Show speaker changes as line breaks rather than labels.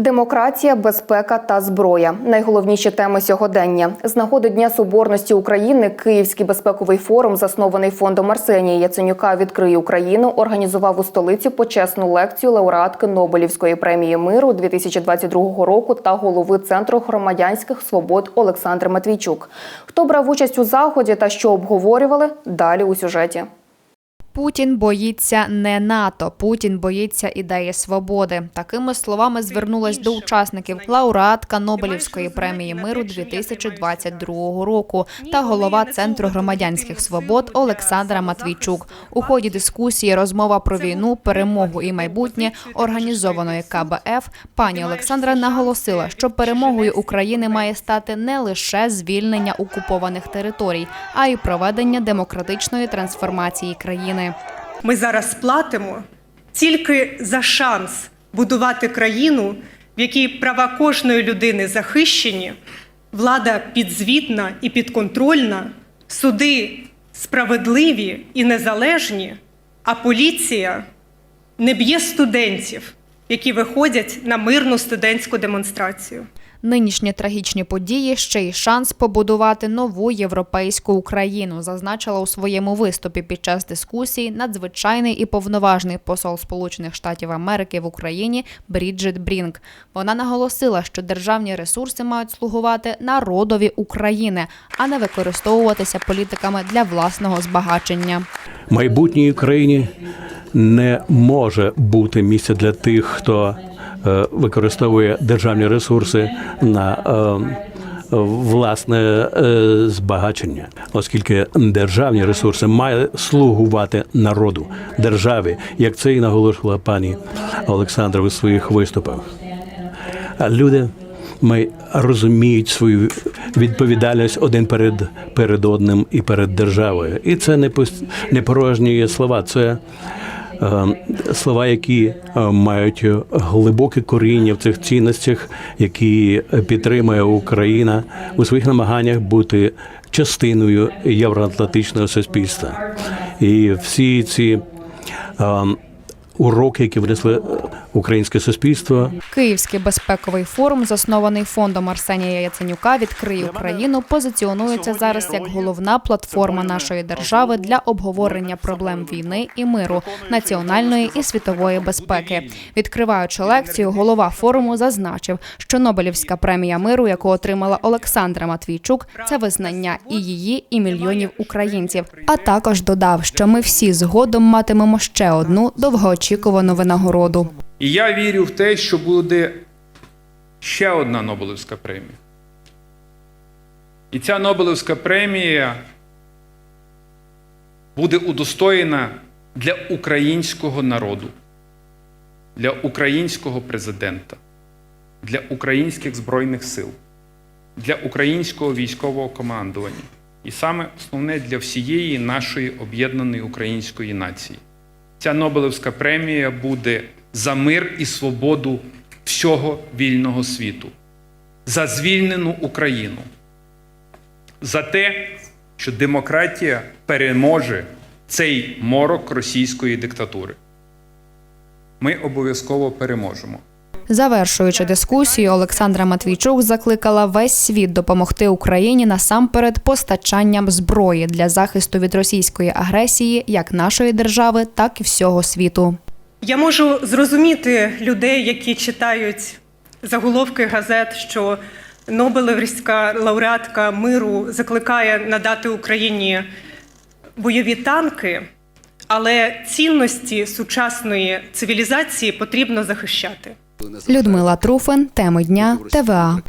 Демократія, безпека та зброя найголовніші теми сьогодення. З нагоди Дня Соборності України Київський безпековий форум, заснований фондом Арсенія Яценюка «Відкриє Україну, організував у столиці почесну лекцію лауреатки Нобелівської премії миру 2022 року та голови Центру громадянських свобод Олександр Матвійчук. Хто брав участь у заході та що обговорювали? Далі у сюжеті.
Путін боїться не НАТО, Путін боїться ідеї свободи. Такими словами звернулась до учасників лауреатка Нобелівської премії миру 2022 року та голова Центру громадянських свобод Олександра Матвійчук. У ході дискусії розмова про війну, перемогу і майбутнє організованої КБФ. Пані Олександра наголосила, що перемогою України має стати не лише звільнення окупованих територій, а й проведення демократичної трансформації країни.
Ми зараз платимо тільки за шанс будувати країну, в якій права кожної людини захищені, влада підзвітна і підконтрольна, суди справедливі і незалежні, а поліція не б'є студентів, які виходять на мирну студентську демонстрацію.
Нинішні трагічні події ще й шанс побудувати нову європейську Україну, зазначила у своєму виступі під час дискусії надзвичайний і повноважний посол Сполучених Штатів Америки в Україні Бріджит Брінк. Вона наголосила, що державні ресурси мають слугувати народові України, а не використовуватися політиками для власного збагачення.
майбутній Україні не може бути місця для тих, хто використовує державні ресурси на е, власне е, збагачення, оскільки державні ресурси мають слугувати народу, державі, як це і наголошувала пані Олександра у своїх виступах. Люди ми розуміють свою відповідальність один перед, перед одним і перед державою. І це не порожні слова, це е, слова, які е, мають глибоке коріння в цих цінностях, які підтримує Україна у своїх намаганнях бути частиною євроатлантичного суспільства. І всі ці е, уроки, які внесли українське суспільство,
Київський безпековий форум, заснований фондом Арсенія Яценюка «Відкрий Україну, позиціонується зараз як головна платформа нашої держави для обговорення проблем війни і миру, національної і світової безпеки. Відкриваючи лекцію, голова форуму зазначив, що Нобелівська премія миру, яку отримала Олександра Матвійчук, це визнання і її, і мільйонів українців. А також додав, що ми всі згодом матимемо ще одну довгоочікувану винагороду.
І я вірю в те, що буде ще одна Нобелівська премія. І ця Нобелівська премія буде удостоєна для українського народу, для українського президента, для українських збройних сил, для українського військового командування. І саме основне для всієї нашої об'єднаної української нації. Ця Нобелівська премія буде за мир і свободу всього вільного світу, за звільнену Україну, за те, що демократія переможе цей морок російської диктатури. Ми обов'язково переможемо.
Завершуючи дискусію, Олександра Матвійчук закликала весь світ допомогти Україні насамперед постачанням зброї для захисту від російської агресії як нашої держави, так і всього світу.
Я можу зрозуміти людей, які читають заголовки газет, що Нобелівська лауреатка миру закликає надати Україні бойові танки, але цінності сучасної цивілізації потрібно захищати.
Людмила Труфен, теми дня, ТВА.